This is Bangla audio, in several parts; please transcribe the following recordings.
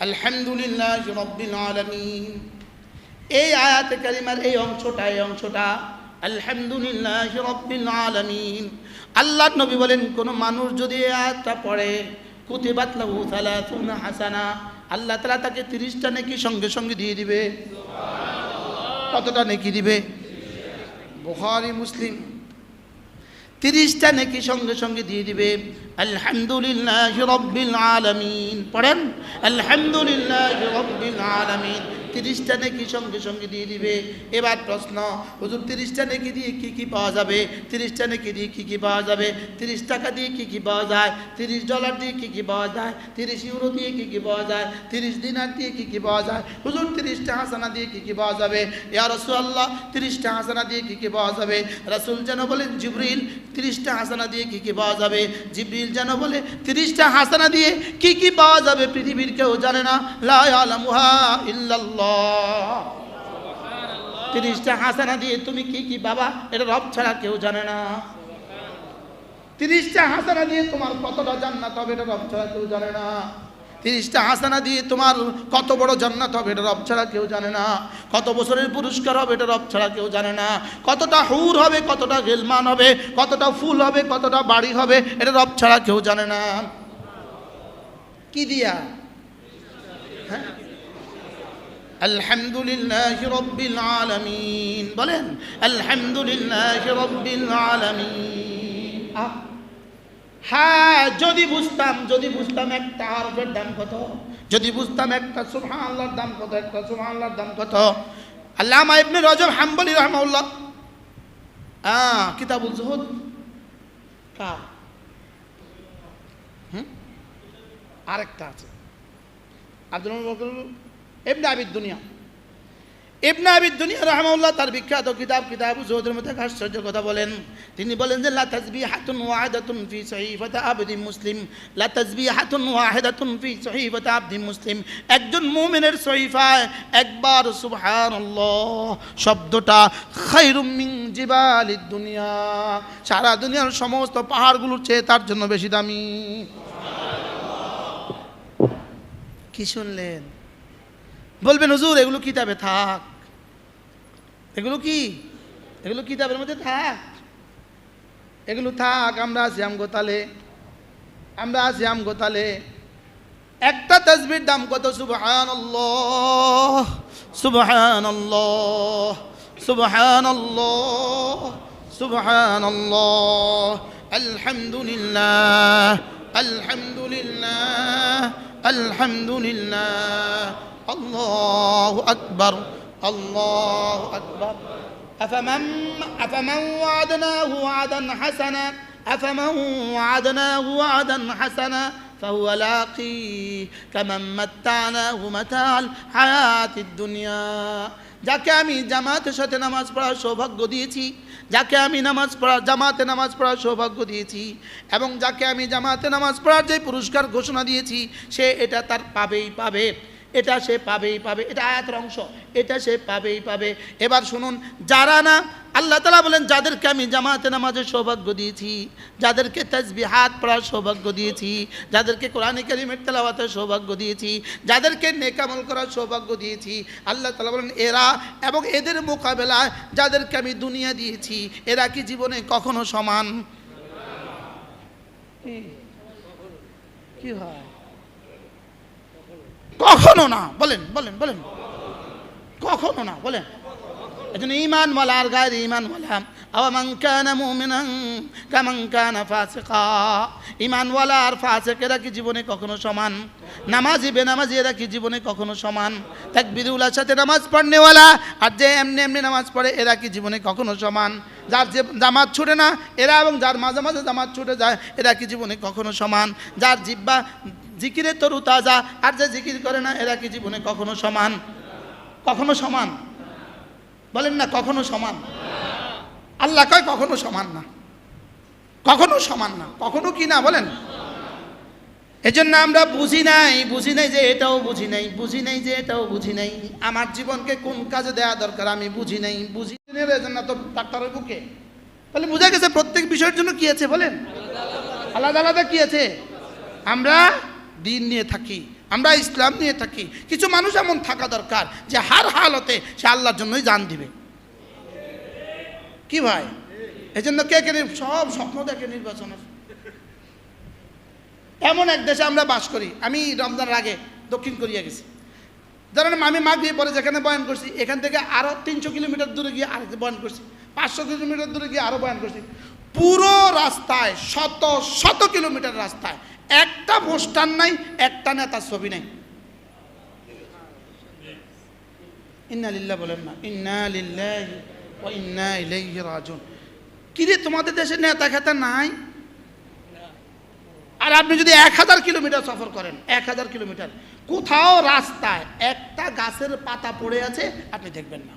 আলহামদুলিল্লাহ রব্বিল আলামিন। এই আয়াতে কারিমার এই অংশটা এই অংশটা, আলহামদুলিল্লাহ রব্বিল আলামিন। আল্লাহ নবী বলেন, কোন মানুষ যদি এই আয়াতটা পড়ে, কুতিবাত লাহু সালাতুনা হাসানা, আল্লাহ তাআলা তাকে 30টা নেকি সঙ্গে সঙ্গে দিয়ে দিবে। কতটা নেকি দিবে? বুখারী, মুসলিম। তিরিশটা নেকি সঙ্গে সঙ্গে দিয়ে দিবে। আলহামদুলিল্লাহ রব্বিল আলমিন। পড়েন? আলহামদুলিল্লাহ রব্বিল আলামিন। তিরিশটা নেকি সঙ্গে সঙ্গে দিয়ে দিবে এবার প্রশ্ন হুজুর তিরিশটা নেকি দিয়ে কি কি পাওয়া যাবে তিরিশটা নেকি দিয়ে কি কি পাওয়া যাবে তিরিশ টাকা দিয়ে কি কি পাওয়া যায় তিরিশ ডলার দিয়ে কি কি পাওয়া যায় তিরিশ ইউরো দিয়ে কি কি পাওয়া যায় তিরিশ দিনার দিয়ে কি কি পাওয়া যায় হুজুর তিরিশটা হাসানা দিয়ে কি কি পাওয়া যাবে ইয়া রাসূলুল্লাহ তিরিশটা হাসানা দিয়ে কি কি পাওয়া যাবে রাসূল যেন বলেন জিবরিল তিরিশটা হাসানা দিয়ে কি কি পাওয়া যাবে জিবরিল যেন বলে তিরিশটা হাসানা দিয়ে কি কি পাওয়া যাবে পৃথিবীর কেউ জানে না লা ইল্লাল্লাহ তিরিশটা হাসানা দিয়ে তুমি কি কি বাবা, এটা রব ছাড়া কেউ জানে না। তিরিশটা হাসানা দিয়ে তোমার কতটা জান্নাত হবে, এটা রব ছাড়া কেউ জানে না। তিরিশটা হাসানা দিয়ে তোমার কত বড় জান্নাত হবে, এটা রব ছাড়া কেউ জানে না। কত বছরের পুরস্কার হবে, এটা রব ছাড়া কেউ জানে না। কতটা হুর হবে, কতটা গেলমান হবে, কতটা ফুল হবে, কতটা বাড়ি হবে, এটা রব ছাড়া কেউ জানে না। কি দিয়া? হ্যাঁ? আলহামদুলিল্লাহ রব্বিল আলামিন। বলেন, আলহামদুলিল্লাহ রব্বিল আলামিন। হ্যাঁ যদি বুঝতাম যদি বুঝতাম একটা হরফের দাম কত? যদি বুঝতাম একটা সুবহান আল্লাহর দাম কত? একটা সুবহান আল্লাহর দাম কত? আল্লামা ইবনে রজব হাম্বলি রহমাউল্লাহ আহ, কিতাবুল জুহুদ। কার? হুম? আরেকটা আছে। আব্দুল ইবনে আবিদ দুনিয়া। ইবনে আবিদ দুনিয়া রহমাউল্লাহ তার বিখ্যাত কিতাব কিতাব জোহদের মধ্যে আশ্চর্য কথা বলেন। তিনি বলেন যে, লা তাসবিহাতুন ওয়াহিদাতুন ফি সহিফাতি আবদি মুসলিম, লা তাসবিহাতুন ওয়াহিদাতুন ফি সহিফাতি আবদি মুসলিম। একজন মুমিনের সহিফায় একবার, সুবহানাল্লাহ, শব্দটা খায়রুম মিন জিবালিদ দুনিয়া। সারা দুনিয়ার সমস্ত পাহাড়গুলোর চেয়ে তার জন্য বেশি দামি। কি শুনলেন? বলবেন, হুজুর, এগুলো কিতাবে থাক। এগুলো কি? এগুলো কিতাবের মধ্যে থাক। এগুলো থাক, আমরা আছি আম গোতালে আমরা আছি আম গোতালে একটা তসবির দাম কত? সুবহান সুবহান সুবহান সুবহান আলহামদুলিল্লাহ আলহামদুলিল্লাহ আলহামদুলিল্লাহ। الله أكبر الله أكبر أفمن أفمن وعدناه وعدا حسنا أفمن وعدناه وعدا حسنا فهو لاقيه كمن متعناه متاع الحياة الدنيا যাকে আমি জামাতের সাথে নামাজ পড়ার সৌভাগ্য দিয়েছি যাকে আমি নামাজ পড়া জামাতে নামাজ পড়ার সৌভাগ্য দিয়েছি এবং যাকে আমি জামাতে নামাজ পড়ার যে পুরস্কার ঘোষণা দিয়েছি সে এটা তার পাবেই পাবে এটা সে পাবেই পাবে, এটা আয়াতের অংশ, এটা সে পাবেই পাবে। এবার শুনুন, যারা না, আল্লাহ তালা বলেন, যাদেরকে আমি জামাতে নামাজের সৌভাগ্য দিয়েছি, যাদেরকে তসবি হাত পড়ার সৌভাগ্য দিয়েছি, যাদেরকে কোরআন করিমের তেলাওয়াতের সৌভাগ্য দিয়েছি, যাদেরকে নেকামল করার সৌভাগ্য দিয়েছি, আল্লাহ তালা বলেন, এরা এবং এদের মোকাবেলায় যাদেরকে আমি দুনিয়া দিয়েছি, এরা কি জীবনে কখনো সমান? কি হয়? কখনো না, বলেন বলেন বলেন। কখনো না, বলেন। এজন্য ইমান ওয়ালা আর গায়ের ইমান ওয়ালা আওয়ামান কানা মুমিনান কামান কানা ফাসিকা। ইমানওয়ালা আর ফাসিকেরা কি জীবনে কখনো সমান? নামাজি বেনামাজি এরা কি জীবনে কখনো সমান? তাকবীরুল্লাহর সাথে নামাজ পড়নেওয়ালা আর যে এমনি এমনি নামাজ পড়ে, এরা কি জীবনে কখনো সমান? যার যে জামাত ছুটে না, এরা এবং যার মাঝে মাঝে জামাত ছুটে যায়, এরা কি জীবনে কখনো সমান? যার জিব্বা জিকিরে তরু তাজা, আর যে জিকির করে না, এরা কি জীবনে কখনো সমান? কখনো সমান? বলেন না, কখনো সমান? আল্লাহ কয়, কখনো সমান না। কখনো সমান না। কখনো কি না, বলেন? এজন্য আমরা বুঝি নাই বুঝি নাই যে এটাও বুঝি নাই বুঝি নাই যে এটাও বুঝি নাই। আমার জীবনকে কোন কাজে দেওয়া দরকার, আমি বুঝি নাই। বুঝি এজন্য তো ডাক্তারের বুকে। তাহলে বোঝা গেছে প্রত্যেক বিষয়ের জন্য কি আছে, বলেন? আলাদা আলাদা কি আছে? আমরা দিন নিয়ে থাকি, আমরা ইসলাম নিয়ে থাকি, কিছু মানুষ এমন থাকা দরকার যে হার হালতে সে আল্লাহর জন্যই জান দিবে। কি ভাই? এই জন্য কে কে সব স্বপ্ন দেখে নির্বাচনের এমন এক দেশে আমরা বাস করি, আমি রমজানের আগে দক্ষিণ কোরিয়া গেছি। ধরেন আমি মাঘ দিয়ে পরে যেখানে বয়ান করছি, এখান থেকে আরও তিনশো কিলোমিটার দূরে গিয়ে আরেক বয়ান করছি, পাঁচশো কিলোমিটার দূরে গিয়ে আরও বয়ান করছি। পুরো রাস্তায়, শত শত কিলোমিটার রাস্তায়, একটা পোস্টার নাই, একটা নেতার ছবি নাই। ইন্না লিল্লাহ বলেন না ইন্না লিল্লাহ ও ইন্না ইলাইহি কিরে তোমাদের দেশে নেতা খেতা নাই? আর আপনি যদি এক হাজার কিলোমিটার সফর করেন, এক হাজার কিলোমিটার, কোথাও রাস্তায় একটা গাছের পাতা পড়ে আছে, আপনি দেখবেন না।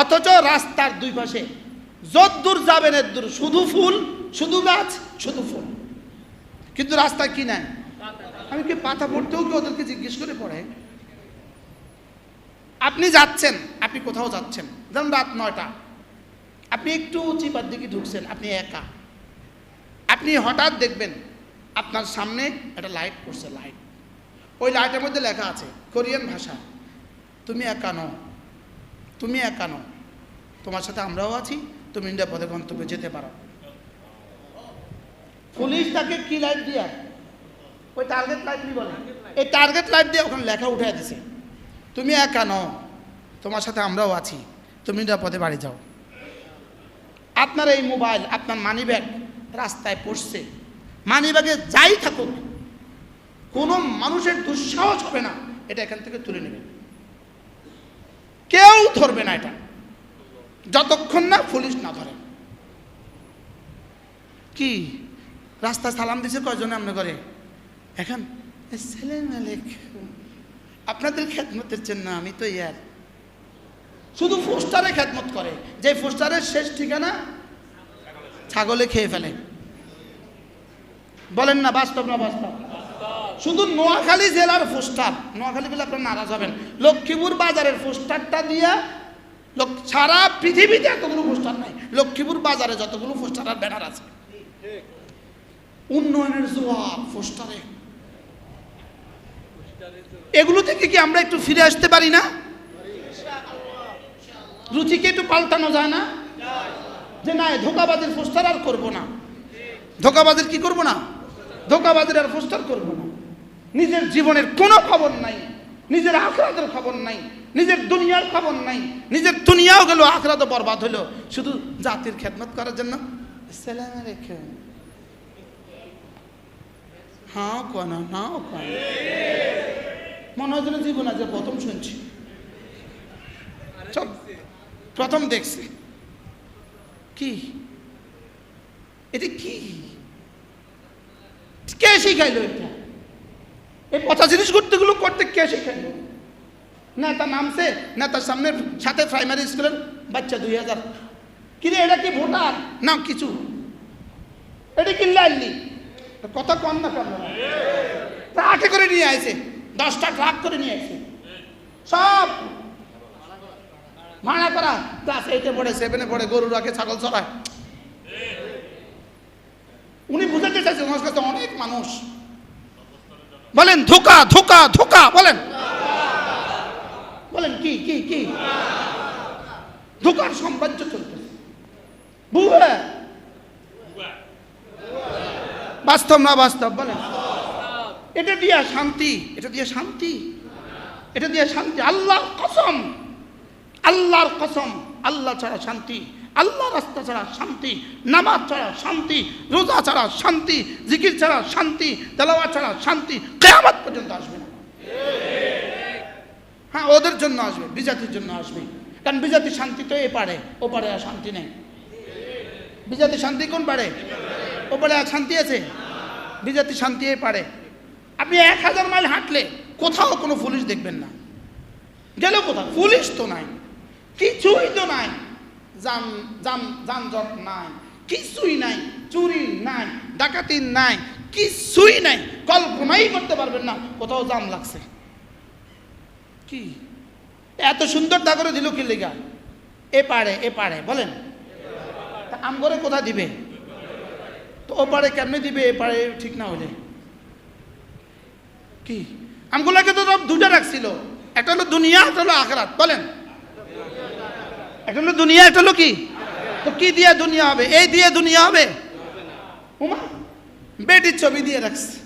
অথচ রাস্তার দুই পাশে যদ্দূর যাবেন এদ্দূর শুধু ফুল, শুধু গাছ, শুধু ফুল। কিন্তু রাস্তা কি নাই আমি কি পাতা পড়তেও কি ওদেরকে জিজ্ঞেস করে পড়ে আপনি যাচ্ছেন, আপনি কোথাও যাচ্ছেন। ধরুন রাত নয়টা। আপনি একটু চিপার দিকে ঢুকছেন, আপনি একা। আপনি হঠাৎ দেখবেন আপনার সামনে একটা লাইট পড়ছে, লাইট। ওই লাইটের মধ্যে লেখা আছে, কোরিয়ান ভাষা। তুমি একা নও। তুমি একা নও। তোমার সাথে আমরাও আছি তুমি পথে গন্তব্যে যেতে পারো। পুলিশ তাকে কি লাইট দিয়ে? ওই টার্গেট লাইট নি বলে। এই টার্গেট লাইট দিয়ে ওখানে লেখা উঠে দিছে। তুমি একা নও, তোমার সাথে আমরাও আছি, তুমি নিরাপদে বাড়ি যাও। আপনার এই মোবাইল আপনার মানি ব্যাগ রাস্তায় পড়ছে। মানি ব্যাগে যাই থাকুক, কোনো মানুষের দুঃসাহস হবে না। এটা এখান থেকে তুলে নেবে। কেউ ধরবে না এটা। যতক্ষণ না পুলিশ না ধরে। কি? রাস্তা সালাম দিছে কয়জনে আপনি করে এখন ছেলে মালিক আপনাদের খেদমতের জন্য আমি তো ইয়ার। শুধু পোস্টারে খেদমত করে। যে পোস্টারের শেষ ঠিকানা ছাগলে খেয়ে ফেলে। বলেন না, বাস্তব না বাস্তব? শুধু নোয়াখালী জেলার পোস্টার নোয়াখালী বলে আপনার নারাজ হবেন। লক্ষ্মীপুর বাজারের পোস্টারটা দিয়া লোক- সারা পৃথিবীতে এতগুলো পোস্টার নাই। লক্ষ্মীপুর বাজারে যতগুলো পোস্টার আর ব্যানার আছে। উন্নয়নের জোয়ার পোস্টারে। এগুলো থেকে কি আমরা একটু ফিরে আসতে পারি না? রুচিকে একটু পাল্টানো যায় না? যে না ধোকাবাজের পোস্টার আর করব না। ধোকাবাজের কি করব না? ধোকাবাজের আর পোস্টার করব না। নিজের জীবনের কোনো খবর নাই। নিজের আখরাতের খবর নাই। নিজের দুনিয়ার খবর নাই, নিজের দুনিয়াও গেল আখরা তো বরবাদ হলো শুধু জাতির খেদমত করার জন্য। সালাম আলাইকুম। হ্যাঁ কোনা হ্যাঁ কোনা। মনে হয় জীবন আজ প্রথম শুনছি। সব প্রথম দেখছি। কি? এটা কি? কে শিখাইলো এটা? এই পচা জিনিস করতেগুলো করতে কে শিখাইলো? নেতা নামছে নেতার সামনে সাথে প্রাইমারি স্কুলের বাচ্চা দুই হাজার। কিরে এটা কি ভোটার? না, কিছু। এটা কি লাইলি কথা কম না কম না। ট্রাকে করে নিয়ে আসে দশটা ট্রাক করে নিয়ে আসে সব। ভাড়া করা ক্লাস এইটে পড়ে সেভেনে পড়ে, গরু রাখে, ছাগল চড়ায়। উনি বুঝাতে চাইছেন কাছে অনেক মানুষ। বলেন, ধোকা ধোকা ধোকা, বলেন। বলেন, কি কি কি? ধোকার সাম্রাজ্য চলতেছে। বুয়া। বাস্তব না বাস্তব, বলেন। এটা দিয়া শান্তি, এটা দিয়ে শান্তি। এটা দিয়ে শান্তি আল্লাহ কসম। আল্লাহর কসম, আল্লাহ ছাড়া শান্তি, আল্লাহ রাস্তা ছাড়া শান্তি, নামাজ ছাড়া শান্তি, রোজা ছাড়া শান্তি, জিকির ছাড়া শান্তি তেলাওয়া ছাড়া শান্তি, কেয়ামত পর্যন্ত আসবে। হ্যাঁ ওদের জন্য আসবে, বিজাতির জন্য আসবে। কারণ বিজাতি শান্তি তো এ পারে, ও পারে আর শান্তি নেই। বিজাতি শান্তি কোন পারে? ও পারে আর শান্তি আছে? বিজাতি শান্তি এ পারে। আপনি এক হাজার মাইল হাঁটলে কোথাও কোনো পুলিশ দেখবেন না। গেল কোথাও, পুলিশ তো নাই। কিছুই তো নাই। যান যান, যানজট নাই। কিছুই নাই, চুরি নাই, ডাকাতি নাই, কিছুই নাই। কল্পনাই করতে পারবেন না কোথাও জাম লাগছে। কি? এত সুন্দর করে দিল কি লেগা? এ পারে এ পারে, বলেন। তা আম করে কোথা দিবে? তো ও পারে কেমনে দিবে? এ পারে ঠিক না হলে। কি? আমগুলোকে তো সব দুটা রাখছিল। একটা হলো দুনিয়া, একটা হলো আখরাত, বলেন। একটা হলো দুনিয়া, একটা হলো কি? তো কি দিয়ে দুনিয়া হবে? এই দিয়ে দুনিয়া হবে? উমা, বেটির ছবি দিয়ে রাখছে।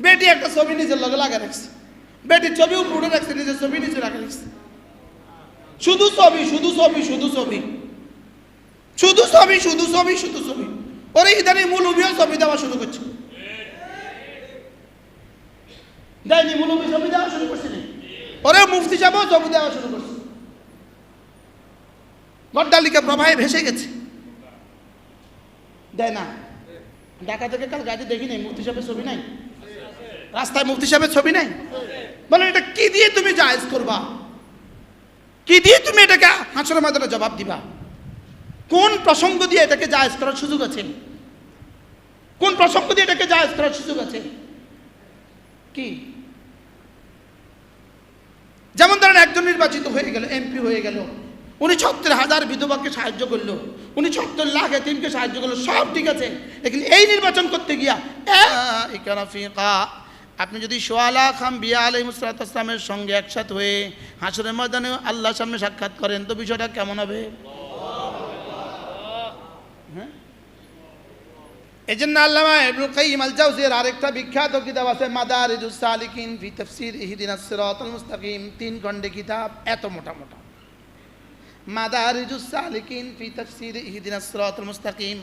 বেটি একটা ছবি নিজের লগে লাগা রাখছে। বেটির ছবি উপরে রাখছে, নিজের ছবি নিচে রাখা রাখছে। শুধু ছবি শুধু ছবি শুধু ছবি। শুধু ছবি শুধু ছবি শুধু ছবি। ওরে ইদানি মূল অভিও ছবি দেওয়া শুরু করছে। দেয়নি মূল অভি ছবি দেওয়া শুরু করছে? ওরে মুফতি সাহেবও ছবি দেওয়া শুরু করছে। গড্ডালিকা প্রবাহে ভেসে গেছে। দেয় না। ঢাকা থেকে কাল গাড়ি দেখি নাই মুফতি সাহেবের ছবি নাই। রাস্তায় মুফতি সাহেবের ছবি নাই? বলে, এটা কি দিয়ে তুমি জায়েজ করবা? কি দিয়ে তুমি এটাকে হাসরের ময়দানে জবাব দিবা? কোন প্রসঙ্গ দিয়ে এটাকে জায়েজ করার সুযোগ আছে? কোন প্রসঙ্গ দিয়ে এটাকে জায়েজ করার সুযোগ আছে? কি? যেমন ধরেন একজন নির্বাচিত হয়ে গেল, এমপি হয়ে গেল, উনি ছত্রিশ হাজার বিধবাকে সাহায্য করল, উনি ছত্রিশ লাখ এতিমকে সাহায্য করল, সব ঠিক আছে এই নির্বাচন করতে গিয়া আপনি যদি সোয়ালা খাম বিয়া আলাই মুসলাতামের সঙ্গে একসাথে হয়ে হাসরের ময়দানে আল্লাহর সামনে সাক্ষাৎ করেন, তো বিষয়টা কেমন হবে? হ্যাঁ? এই জন্য আল্লামা আরেকটা বিখ্যাত কিতাব আছে, মাদারিজুস সালিকিন ফি তাফসীর ইহদিনাস সিরাতাল মুস্তাকিম। তিন খণ্ডে কিতাব, এত মোটা মোটা। মাদারিজুস সালিকিন ফি তাফসীর ইহদিনাস সিরাতাল মুস্তাকিম।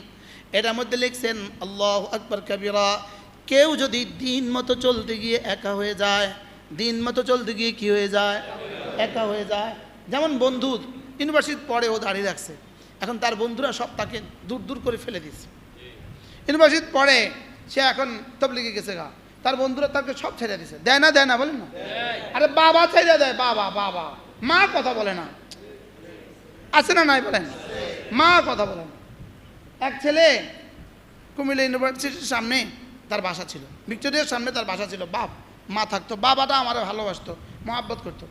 এটার মধ্যে লিখছেন, আল্লাহু আকবার কবিরা। কেউ যদি দিন মতো চলতে গিয়ে একা হয়ে যায়, দিন মতো চলতে গিয়ে কি হয়ে যায়? একা হয়ে যায়। যেমন বন্ধু ইউনিভার্সিটি পড়ে ও দাঁড়িয়ে রাখছে। এখন তার বন্ধুরা সব তাকে দূর দূর করে ফেলে দিচ্ছে। ইউনিভার্সিটি পড়ে সে এখন তবলিগে গেছে গা। তার বন্ধুরা তাকে সব ছেড়ে দিছে। দেয় না দেয় না, বলেন না? আরে বাবা ছেড়ে দেয়, বাবা বাবা। মা কথা বলে না। আছে না নাই বলেন? মা কথা বলে না। এক ছেলে কুমিল্লা ইউনিভার্সিটির সামনে তার বাসা ছিল। ভিক্টোরিয়ার সামনে তার বাসা ছিল। বাপ, মা থাকতো, বাবাটা আমার ভালোবাসতো, মহাব্বত করতো।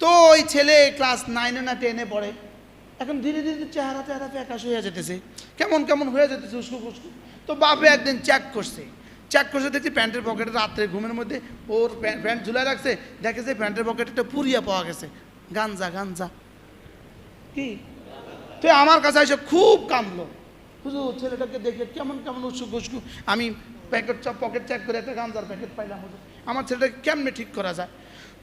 তো ওই ছেলে ক্লাস নাইনে না টেনে পড়ে। এখন ধীরে ধীরে চেহারা চেহারা ফ্যাকাশ হয়ে যেতেছে। কেমন কেমন হয়ে যেতেছে উস্কু ফুস্কু তো বাপে একদিন চেক করছে। চেক করছে, দেখছি প্যান্টের পকেটে রাত্রে ঘুমের মধ্যে ওর প্যান্ট ঝুলাই রাখছে। দেখে যে প্যান্টের পকেটে একটা পুরিয়া পাওয়া গেছে। গাঞ্জা গাঞ্জা। কি? তো আমার কাছে এসে খুব কামলো। হুজুর, ছেলেটাকে দেখে কেমন কেমন উস্কু উস্কু আমি প্যাকেট পকেট চেক করে একটা গাঞ্জার প্যাকেট পাইলাম আমার ছেলেটাকে কেমনে ঠিক করা যায়?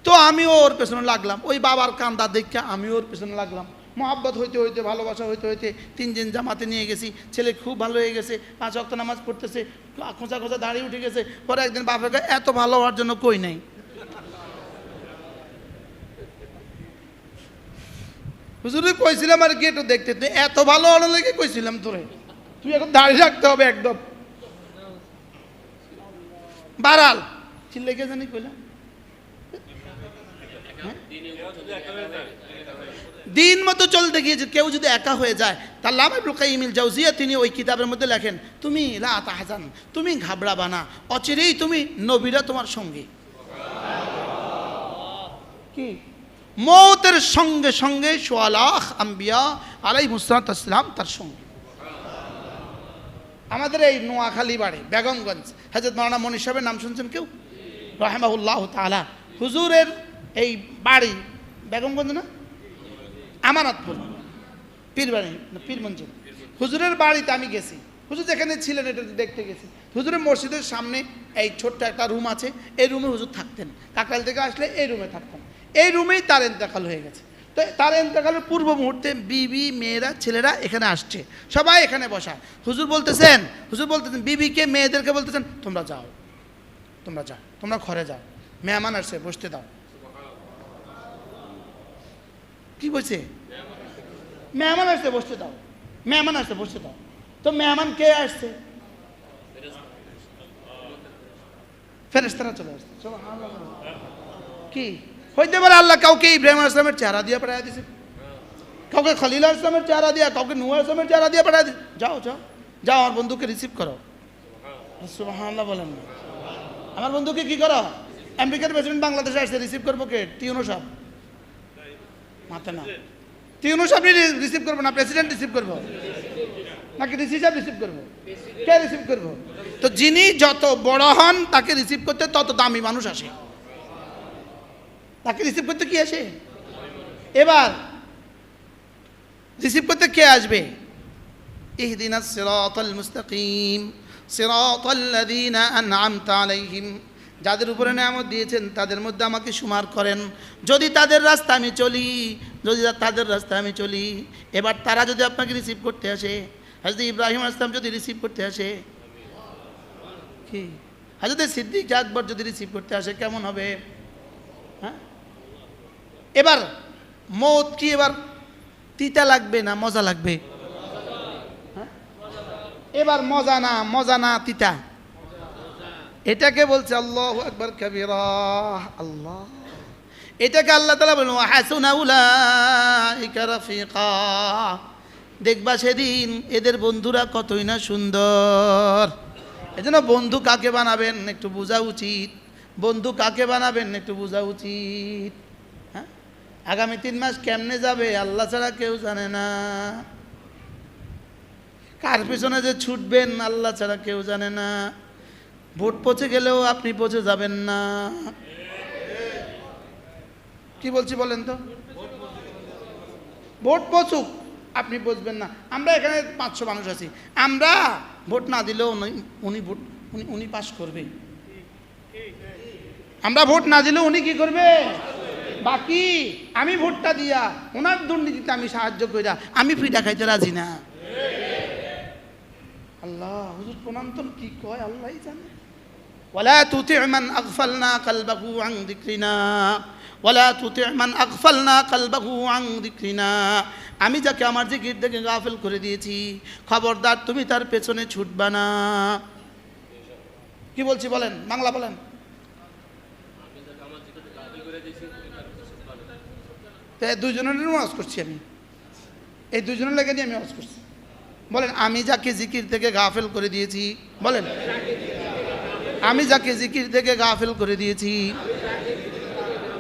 তো আমিও ওর পেছনে লাগলাম। ওই বাবার কান্দা দেখে আমিও ওর পেছনে লাগলাম। মহাব্বত হইতে হইতে, ভালোবাসা হইতে হইতে তিন দিন জামাতে নিয়ে গেছি। ছেলে খুব ভালো হয়ে গেছে, পাঁচ অক্ত নামাজ পড়তেছে খোঁচা খোঁচা দাঁড়িয়ে উঠে গেছে। পরে একদিন বাপেকে এত ভালো হওয়ার জন্য কই নাই। হুজুরে, কইছিলাম আর কি একটু দেখতে। তুই এত ভালো হওয়ার লেগে কইছিলাম তোরে। তুই এখন দাঁড়িয়ে রাখতে হবে একদম। বারাল চিল্লেকে জানি কইলাম হ্যাঁ? দিন মতো চলতে গিয়েছে কেউ যদি একা হয়ে যায়, তার লাভ ইমিল জাউজিয়া তিনি ওই কিতাবের মধ্যে লেখেন, তুমি লা তাহাজান, তুমি ঘাবড়াবা না, অচিরেই তুমি নবীরা তোমার সঙ্গে। কি? মৌতের সঙ্গে সঙ্গে সোয়ালাহ, আম্বিয়া আলাই মুসলাম তার সঙ্গে। আমাদের এই নোয়াখালী বাড়ি, বেগমগঞ্জ। হাজরত মাওলানা মনি সাহেবের নাম শুনছেন কেউ? রহমাউল্লাহ তালা হুজুরের এই বাড়ি, বেগমগঞ্জ না? আমানতপুর, পীরবাড়ি পীরমঞ্জিল হুজুরের বাড়িতে আমি গেছি। হুজুর যেখানে ছিলেন, এটা দেখতে গেছি। হুজুরের মসজিদের সামনে এই ছোট্ট একটা রুম আছে। এই রুমে হুজুর থাকতেন। কাকাল থেকে আসলে এই রুমে থাকতেন। এই রুমেই তার এন্তেকাল হয়ে গেছে। তো তার এন্তেকালের পূর্ব মুহূর্তে বিবি, মেয়েরা, ছেলেরা এখানে আসছে। সবাই এখানে বসা। হুজুর বলতেছেন হুজুর বলতেছেন, বিবিকে, মেয়েদেরকে বলতেছেন, তোমরা যাও তোমরা যাও, তোমরা ঘরে যাও, মেহমান আসছে, বসতে দাও। কি বলছে? মেহমান আসছে, বসতে দাও, মেহমান আসছে, বসতে দাও। তো মেহমান কে আসছে? ফেরেস্তারা চলে আসছে। কি? হইতে পারে আল্লাহ কাউকে ইব্রাহিম আসলামের চেহারা দিয়ে পাঠাই দিছে। কাউকে খলিল আসলামের চেহারা দিয়া, কাউকে নুয়া আসলামের চেহারা দিয়ে পাঠাই দিছে। যাও যাও যাও, আমার বন্ধুকে রিসিভ করো। বলেন না। আমার বন্ধুকে কি করো? আমেরিকার প্রেসিডেন্ট বাংলাদেশে আসছে রিসিভ করব কে? টিউনো সাহেব। মাথা না টিউনো সাহেব রিসিভ করব না প্রেসিডেন্ট রিসিভ করব? নাকি রিসিভ রিসিভ করব? কে রিসিভ করব? তো যিনি যত বড় হন, তাকে রিসিভ করতে তত দামি মানুষ আসে। তাকে রিসিভ করতে কি আসে? এবার রিসিভ করতে কে আসবে? ইহদিনা সিরাতাল মুস্তাকিম সিরাতাল্লাযীনা আন'আমতা আলাইহিম। যাদের উপরে নিয়ামত দিয়েছেন, তাদের মধ্যে আমাকে সুমার করেন। যদি তাদের রাস্তা আমি চলি, যদি তাদের রাস্তা আমি চলি, এবার তারা যদি আপনাকে রিসিভ করতে আসে হজরত ইব্রাহিম আসলাম যদি রিসিভ করতে আসে, কি? হজরত সিদ্দিক আকবর যদি রিসিভ করতে আসে, কেমন হবে? হ্যাঁ? এবার মৌত কি এবার? তিতা লাগবে না মজা লাগবে? হ্যাঁ? এবার মজা না মজা না, তিতা? এটাকে বলছে আল্লাহ একবার কবিরা। আল্লাহ। এটাকে আল্লাহ তালা বলুন হাসুনা রাফিকা। দেখবা সেদিন এদের বন্ধুরা কতই না সুন্দর। এজন্য বন্ধু কাকে বানাবেন একটু বোঝা উচিত। বন্ধু কাকে বানাবেন একটু বোঝা উচিত। আগামী তিন মাস কেমনে যাবে? আল্লাহ ছাড়া কেউ জানে না। কার পিছনে যে ছুটবেন, আল্লাহ ছাড়া কেউ জানে না। ভোট পচে গেলেও আপনি পচে যাবেন না। কি বলছি বলেন তো? ভোট পচুক, আপনি বুঝবেন না। আমরা এখানে পাঁচশো মানুষ আছি। আমরা ভোট না দিলেও উনি- ভোট, উনি উনি পাস করবে। আমরা ভোট না দিলেও উনি কি করবে? বাকি আমি ভোটটা দিয়া ওনার দুর্নীতিতে আমি সাহায্য কইরা আমি ফিটা খাইতে রাজি না আল্লাহ হুজুর প্রণাম তো কি কয় আল্লাহই জানে ولا تطع من أغفلنا قلبه عن ذكرنا ولا تطع من أغفلنا قلبه عن ذكرنا আমি যাকে আমার জিকির থেকে গাফেল করে দিয়েছি খবরদার তুমি তার পেছনে ছুটবা না কি বলছি বলেন বাংলা বলেন তো এই দুজনের ওয়াজ করছি আমি। এই দুজনের লেগে নিয়ে আমি ওয়াজ করছি। বলেন, আমি যাকে জিকির থেকে গাফেল করে দিয়েছি, বলেন, আমি যাকে জিকির থেকে গাফেল করে দিয়েছি,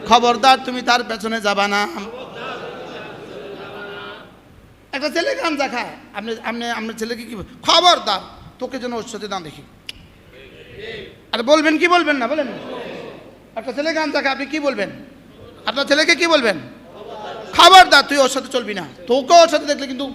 খবরদার তুমি তার পেছনে যাবা না। একটা ছেলে গান দেখায়, আপনি আপনি, আপনার ছেলেকে কি খবরদার, তোকে যেন ওর সাথে না দেখি। আরে বলবেন কি বলবেন না, বলেন। একটা ছেলে গান দেখায়, আপনি কি বলবেন? আপনার ছেলেকে কি বলবেন? খবরদার তুই ওর সাথে চলবি না। তোকে ওর সাথে দেখলে কিন্তু